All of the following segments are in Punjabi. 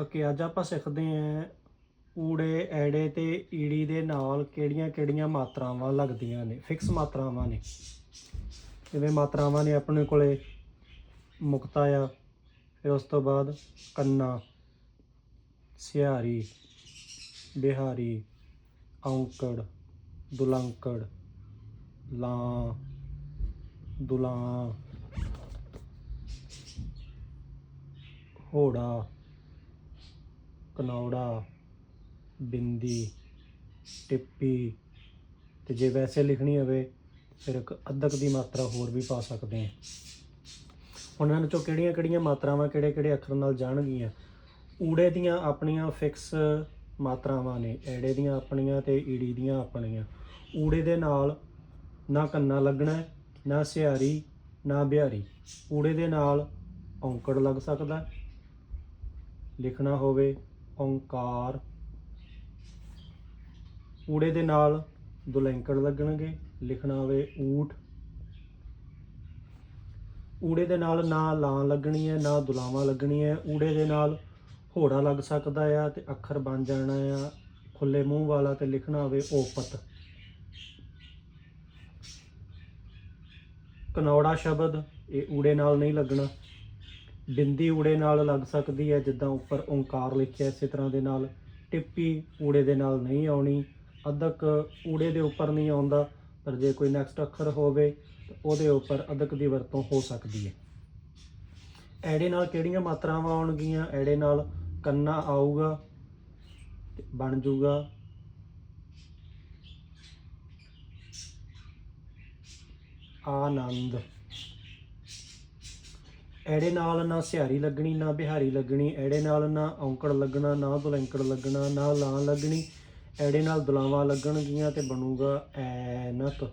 ਓਕੇ, ਅੱਜ ਆਪਾਂ ਸਿੱਖਦੇ ਆਂ ਊੜੇ, ਐੜੇ ਤੇ ਈੜੀ ਦੇ ਨਾਲ ਕਿਹੜੀਆਂ-ਕਿਹੜੀਆਂ ਮਾਤਰਾਵਾਂ ਲੱਗਦੀਆਂ ਨੇ ਫਿਕਸ ਮਾਤਰਾਵਾਂ ਨੇ। ਜਿਵੇਂ ਮਾਤਰਾਵਾਂ ਨੇ ਆਪਣੇ ਕੋਲੇ ਮੁਕਤਾ ਆ, ਫਿਰ ਉਸ ਤੋਂ ਬਾਅਦ ਕੰਨਾ, ਸਿਹਾਰੀ, ਬਿਹਾਰੀ, ਔਂਕੜ, ਦੁਲੰਕੜ, ਲਾਂ, ਦੁਲਾਂ, ਹੋੜਾ। ਕਨੌੜਾ, ਬਿੰਦੀ, ਟਿੱਪੀ ਤੇ ਜੇ ਵੈਸੇ ਲਿਖਣੀ ਹੋਵੇ ਫਿਰ ਇੱਕ ਅੱਧਕ ਦੀ ਮਾਤਰਾ ਹੋਰ ਵੀ ਪਾ ਸਕਦੇ ਹਾਂ। ਉਹਨਾਂ ਵਿੱਚੋਂ ਕਿਹੜੀਆਂ ਕਿਹੜੀਆਂ ਮਾਤਰਾਵਾਂ ਕਿਹੜੇ ਕਿਹੜੇ ਅੱਖਰ ਨਾਲ ਜਾਣਗੀਆਂ? ਊੜੇ ਦੀਆਂ ਆਪਣੀਆਂ ਫਿਕਸ ਮਾਤਰਾਵਾਂ ਨੇ, ਐੜੇ ਦੀਆਂ ਆਪਣੀਆਂ ਤੇ ਈੜੀ ਦੀਆਂ ਆਪਣੀਆਂ। ਊੜੇ ਦੇ ਨਾਲ ਨਾ ਕੰਨਾ ਲੱਗਣਾ, ਨਾ ਸਿਹਾਰੀ, ਨਾ ਬਿਹਾਰੀ। ਊੜੇ ਦੇ ਨਾਲ ਔਂਕੜ ਲੱਗ ਸਕਦਾ, ਲਿਖਣਾ ਹੋਵੇ ਓੰਕਾਰ। ਊੜੇ ਦੇ ਨਾਲ ਦੁਲੈਂਕੜ ਲੱਗਣਗੇ, ਲਿਖਣਾ ਹੋਵੇ ਊਠ। ਊੜੇ ਦੇ ਨਾਲ ਨਾ ਲਾਂ ਲੱਗਣੀ ਹੈ ਨਾ ਦੁਲਾਵਾਂ ਲੱਗਣੀ ਹੈ ਊੜੇ ਦੇ ਨਾਲ ਹੋੜਾ ਲੱਗ ਸਕਦਾ ਆ ਤੇ ਅੱਖਰ ਬਣ ਜਾਣਾ ਆ। ਖੁੱਲੇ ਮੂੰਹ ਵਾਲਾ ਤੇ ਲਿਖਣਾ ਹੋਵੇ ਓਪਤ। ਕਨੌੜਾ ਸ਼ਬਦ, ਇਹ ਊੜੇ ਨਾਲ ਨਹੀਂ ਲੱਗਣਾ। ਬਿੰਦੀ ਊੜੇ ਨਾਲ ਲੱਗ ਸਕਦੀ ਹੈ, ਜਿੱਦਾਂ ਉੱਪਰ ਓੰਕਾਰ ਲਿਖਿਆ ਇਸੇ ਤਰ੍ਹਾਂ ਦੇ ਨਾਲ। ਟਿੱਪੀ ਊੜੇ ਦੇ ਨਾਲ ਨਹੀਂ ਆਉਣੀ, ਅਦਕ ਊੜੇ ਦੇ ਉੱਪਰ ਨਹੀਂ ਆਉਂਦਾ, ਪਰ ਜੇ ਕੋਈ ਨੈਕਸਟ ਅੱਖਰ ਹੋਵੇ, ਤਾਂ ਉਹਦੇ ਉੱਪਰ ਅਦਕ ਦੀ ਵਰਤੋਂ ਹੋ ਸਕਦੀ ਹੈ। ਐੜੇ ਨਾਲ ਕਿਹੜੀਆਂ ਮਾਤਰਾਵਾਂ ਆਉਣਗੀਆਂ? ਐੜੇ ਨਾਲ ਕੰਨਾ ਆਊਗਾ ਬਣ ਜਾਊਗਾ। ਆਨੰਦ। ਐੜੇ ਨਾਲ ਨਾ ਸਿਹਾਰੀ ਲੱਗਣੀ, ਨਾ ਬਿਹਾਰੀ ਲੱਗਣੀ, ਐੜੇ ਨਾਲ ਨਾ ਔਂਕੜ ਲੱਗਣਾ, ਨਾ ਦੁਲੰਕੜ ਲੱਗਣਾ, ਨਾ ਲਾਂ ਲੱਗਣੀ, ਐੜੇ ਨਾਲ ਦੁਲਾਵਾਂ ਲੱਗਣਗੀਆਂ ਤੇ ਬਣੂਗਾ ਐਨਕ।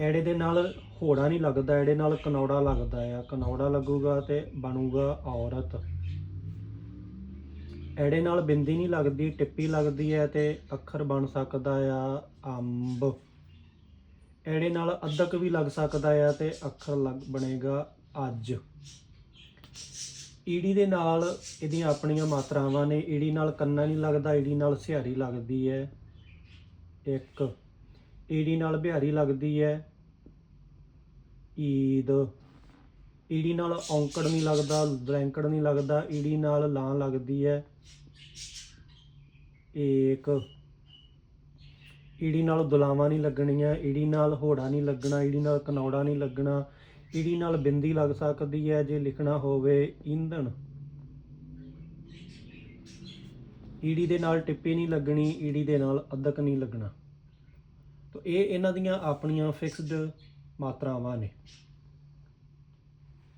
ਐੜੇ ਦੇ ਨਾਲ ਹੋੜਾ ਨਹੀਂ ਲੱਗਦਾ, ਐੜੇ ਨਾਲ ਕਨੌੜਾ ਲੱਗਦਾ ਆ। ਕਨੌੜਾ ਲੱਗੂਗਾ ਤੇ ਬਣੂਗਾ ਔਰਤ। ਐੜੇ ਨਾਲ ਬਿੰਦੀ ਨਹੀਂ ਲੱਗਦੀ, ਟਿੱਪੀ ਲੱਗਦੀ ਹੈ ਤੇ ਅੱਖਰ ਬਣ ਸਕਦਾ ਆ ਅੰਬ। ਐੜੇ ਨਾਲ ਅੱਧਕ ਵੀ ਲੱਗ ਸਕਦਾ ਆ ਤੇ ਅੱਖਰ ਲੱਗ ਬਣੇਗਾ ਅੱਜ। ਈੜੀ ਦੇ ਨਾਲ ਇਹਦੀਆਂ ਆਪਣੀਆਂ ਮਾਤਰਾਵਾਂ ਨੇ। ਈੜੀ ਨਾਲ ਕੰਨਾ ਨਹੀਂ ਲੱਗਦਾ, ਈੜੀ ਨਾਲ ਸਿਹਾਰੀ ਲੱਗਦੀ ਹੈ। ਇੱਕ, ਈੜੀ ਨਾਲ ਬਿਹਾਰੀ ਲੱਗਦੀ ਹੈ। ਈਦ, ਈੜੀ ਨਾਲ ਔਂਕੜ ਨਹੀਂ ਲੱਗਦਾ ਬਲੈਂਕੜ ਨਹੀਂ ਲੱਗਦਾ, ਈੜੀ ਨਾਲ ਲਾਂ ਲੱਗਦੀ ਹੈ। ਏਕ ਈੜੀ ਨਾਲ ਦੁਲਾਵਾਂ ਨਹੀਂ ਲੱਗਣੀਆਂ, ਈੜੀ ਨਾਲ ਹੋੜਾ ਨਹੀਂ ਲੱਗਣਾ, ਈੜੀ ਨਾਲ ਕਨੌੜਾ ਨਹੀਂ ਲੱਗਣਾ, ਈੜੀ ਨਾਲ ਬਿੰਦੀ ਲੱਗ ਸਕਦੀ ਹੈ ਜੇ ਲਿਖਣਾ ਹੋਵੇ ਈਂਧਣ ਈੜੀ ਦੇ ਨਾਲ ਟਿੱਪੀ ਨਹੀਂ ਲੱਗਣੀ, ਈੜੀ ਦੇ ਨਾਲ ਅੱਧਕ ਨਹੀਂ ਲੱਗਣਾ। ਤੋ ਇਹ ਇਹਨਾਂ ਦੀਆਂ ਆਪਣੀਆਂ ਫਿਕਸਡ ਮਾਤਰਾਵਾਂ ਨੇ।